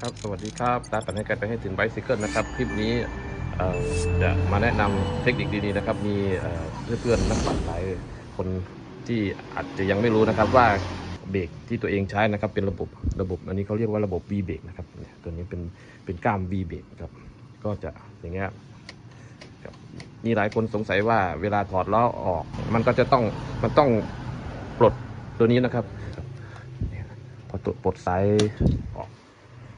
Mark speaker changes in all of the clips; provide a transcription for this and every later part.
Speaker 1: ครับ สวัสดีครับตามปัญหาการไปให้ถึงไบซิเคิลนะครับ คลิปนี้จะมาแนะนำเทคนิคดีๆนะครับ มีเเพื่อนๆนักปั่นหลายคนที่อาจจะยังไม่รู้นะครับว่าเบรกที่ตัวเองใช้นะครับ เป็นระบบระบบ อันนี้เขาเรียกว่าระบบ V เบรกนะครับตัวนี้เป็นเป็นก้าม V เบรกครับ ก็จะอย่างเงี้ยครับมีหลายคนสงสัยว่าเวลาถอดล้อออก มันก็จะต้องมันต้องปลดตัวนี้นะครับพอปลดสายออก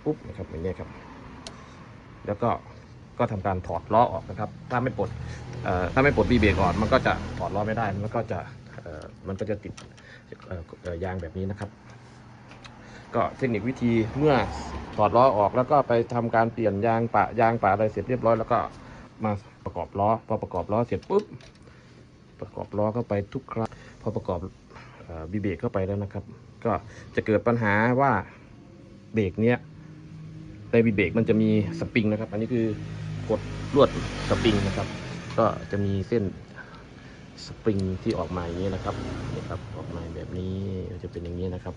Speaker 1: ปุ๊บนะครับอย่างนี้ยครับ แล้วก็ก็ทำการถอดล้อออกนะครับ ถ้าไม่ปลดถ้าไม่ปลดบีเบรกออกมันก็จะถอดล้อไม่ได้ มันก็จะมันก็จะติดยางแบบนี้นะครับ ก็เทคนิควิธีเมื่อถอดล้อออกแล้วก็ไปทำการเปลี่ยนยางปะยางปะอะไรเสร็จเรียบร้อยแล้วก็มาประกอบล้อพอประกอบล้อเสร็จปุ๊บประกอบล้อเข้าไปทุกครั้งพอประกอบบีเบรกเข้าไปแล้วนะครับ ก็จะเกิดปัญหาว่าเบรกเนี้ย ในวีเบรกมันจะมีสปริงนะครับ อันนี้คือกดลวดสปริงนะครับ ก็จะมีเส้นสปริงที่ออกมาอย่างนี้นะครับนี่ครับออกมาแบบนี้จะเป็นอย่างนี้นะครับ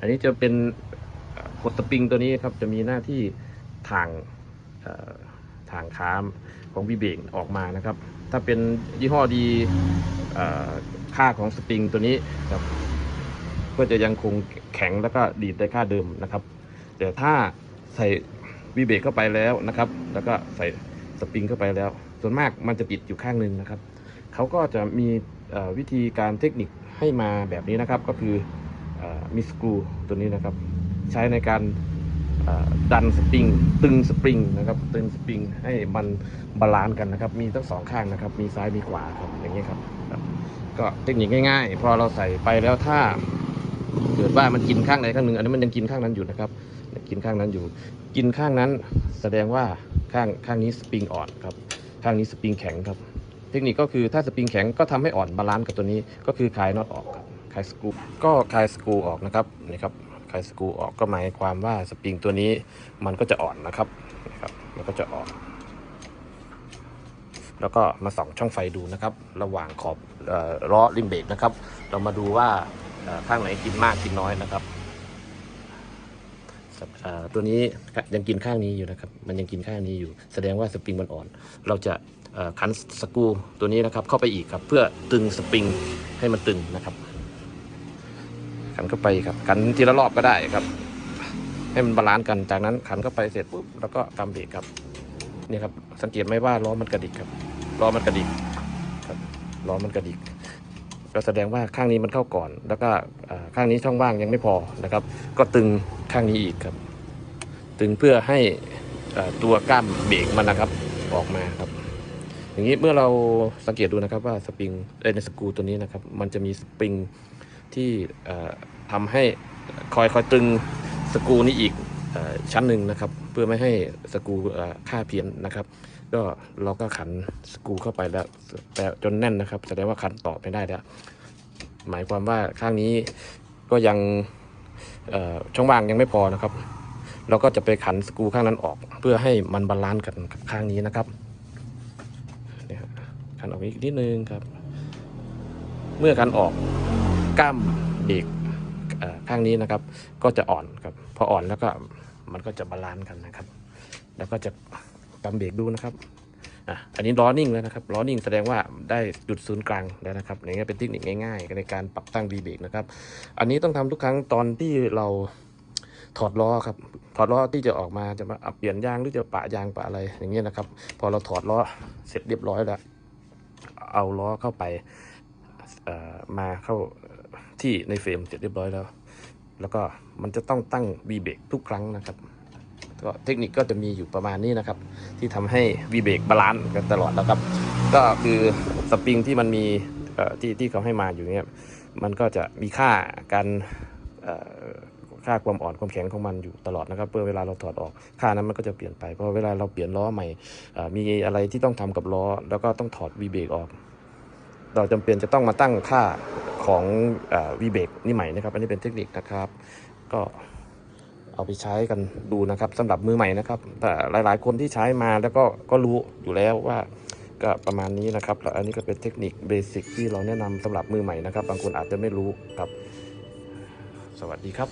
Speaker 1: อันนี้จะเป็นกดสปริงตัวนี้ครับจะมีหน้าที่ทางเอ่อทางค้ามของวีเบกออกมานะครับ ถ้าเป็นยี่ห้อดีค่าของสปริงตัวนี้ครับก็จะยังคงแข็งแล้วก็ดีดได้ค่าเดิมนะครับ แต่ถ้า ใส่วีเบรกเข้าไปแล้วนะครับ แล้วก็ใส่สปริงเข้าไปแล้ว ส่วนมากมันจะติดอยู่ข้างหนึ่งนะครับเขาก็จะมีวิธีการเทคนิคให้มาแบบนี้นะครับ ก็คืออมีสกรูตัวนี้นะครับ ใช้ในการดันสปริง ตึงสปริงนะครับ ตึงสปริงให้มันบาลานซ์กันนะครับ มีทั้งสองข้างนะครับ มีซ้ายมีขวาครับอย่างนี้ครับครับก็เทคนิคง่ายๆ พอเราใส่ไปแล้วถ้าเกิดว่ามันกินข้างใดข้างหนึ่งอันนี้มันยังกินข้างนั้นอยู่นะครับ กินข้างนั้นอยู่ กินข้างนั้นแสดงว่าข้างข้างนี้สปริงอ่อนครับ ข้างนี้สปริงแข็งครับ เทคนิคก็คือถ้าสปริงแข็งก็ทำให้อ่อนบาลานซ์กับตัวนี้ ก็คือคลายน็อตออกครับคลายสกรูก็คลายสกรูออกนะครับนี่ครับคลายสกรูออกก็หมายความว่าสปริงตัวนี้มันก็จะอ่อนนะครับนะครับมันก็จะอ่อนแล้วก็มาส่องช่องไฟดูนะครับ ระหว่างขอบล้อริมเบรกนะครับ เรามาดูว่าข้างไหนกินมากกินน้อยนะครับ ตัวนี้ยังกินข้างนี้อยู่นะครับ มันยังกินข้างนี้อยู่ แสดงว่าสปริงมันอ่อน เราจะขันสกูตัวนี้นะครับเข้าไปอีกครับ เพื่อตึงสปริงให้มันตึงนะครับ ขันเข้าไปครับ ขันทีละรอบก็ได้ครับ ให้มันบาลานซ์กัน จากนั้นขันเข้าไปเสร็จปุ๊บแล้วก็กำเบรกครับ นี่ครับ สังเกตไหมว่าล้อมันกระดิกครับ ล้อมันกระดิกครับ ล้อมันกระดิกก็แสดงว่าข้างนี้มันเข้าก่อน แล้วก็ข้างนี้ช่องว่างยังไม่พอนะครับ ก็ตึงข้างนี้อีกครับ ตึงเพื่อให้ตัวกล้ามเบรกมันนะครับออกมาครับ อย่างนี้เมื่อเราสังเกตดูนะครับว่าสปริงในสกรูตัวนี้นะครับ มันจะมีสปริงที่เอ่อทำให้คอยคอยตึงสกรูนี้อีกอชั้นหนึ่งนะครับ เพื่อไม่ให้สกรูค่าเพี้ยนนะครับ ก็เราก็ขันสกรูเข้าไปแล้วแต่จนแน่นนะครับ แสดงว่าขันต่อไม่ได้แล้ว หมายความว่าข้างนี้ก็ยังช่องว่างยังไม่พอนะครับ เราก็จะไปขันสกรูข้างนั้นออก เพื่อให้มันบาลานซ์กันกับข้างนี้นะครับนี่ยครับขันออกอีกนิดนึงครับ เมื่อขันออกกล้ามเบรกข้างนี้นะครับ ก็จะอ่อนครับพออ่อนแล้วก็มันก็จะบาลานซ์กันนะครับ แล้วก็จะกำเบรกดูนะครับอะอันนี้ล้อนิ่งแล้วนะครับล้อนิ่งแสดงว่าได้จุดศูนย์กลางแล้วนะครับอย่างเงี้ยเป็นเทคนิคง่ายๆในการปรับตั้ง V เบรกนะครับ อันนี้ต้องทำทุกครั้งตอนที่เรา ถอดล้อครับ ถอดล้อที่จะออกมาจะมาอับเปลี่ยนยางหรือจะปะยางปะอะไรอย่างเงี้ยนะครับ พอเราถอดล้อเสร็จเรียบร้อยแล้ว เอาล้อเข้าไปมาเข้าที่ในเฟรมเสร็จเรียบร้อยแล้ว แล้วก็มันจะต้องตั้ง V เบรกทุกครั้งนะครับก็เทคนิคก็จะมีอยู่ประมาณนี้นะครับ ที่ทำให้ V เบรกบาลานซ์กันตลอดแล้วครับ ก็คือสปริงที่มันมีที่ที่เขาให้มาอยู่เนี่ยมันก็จะมีค่าการ ค่าความอ่อนความแข็งของมันอยู่ตลอดนะครับเพื่อเวลาเราถอดออกค่านั้นมันก็จะเปลี่ยนไปเพราะเวลาเราเปลี่ยนล้อใหม่มีอะไรที่ต้องทำกับล้อ แล้วก็ต้องถอด V เบรกออก เราจำเป็นจะต้องมาตั้งค่าของวีเบรกนี่ใหม่นะครับ อันนี้เป็นเทคนิคนะครับ ก็เอาไปใช้กันดูนะครับสำหรับมือใหม่นะครับแต่หลาย ๆ คนที่ใช้มาแล้วก็ก็รู้อยู่แล้วว่าก็ประมาณนี้นะครับแล้วอันนี้ก็เป็นเทคนิคเบสิกที่เราแนะนำสำหรับมือใหม่นะครับ บางคนอาจจะไม่รู้ครับ สวัสดีครับ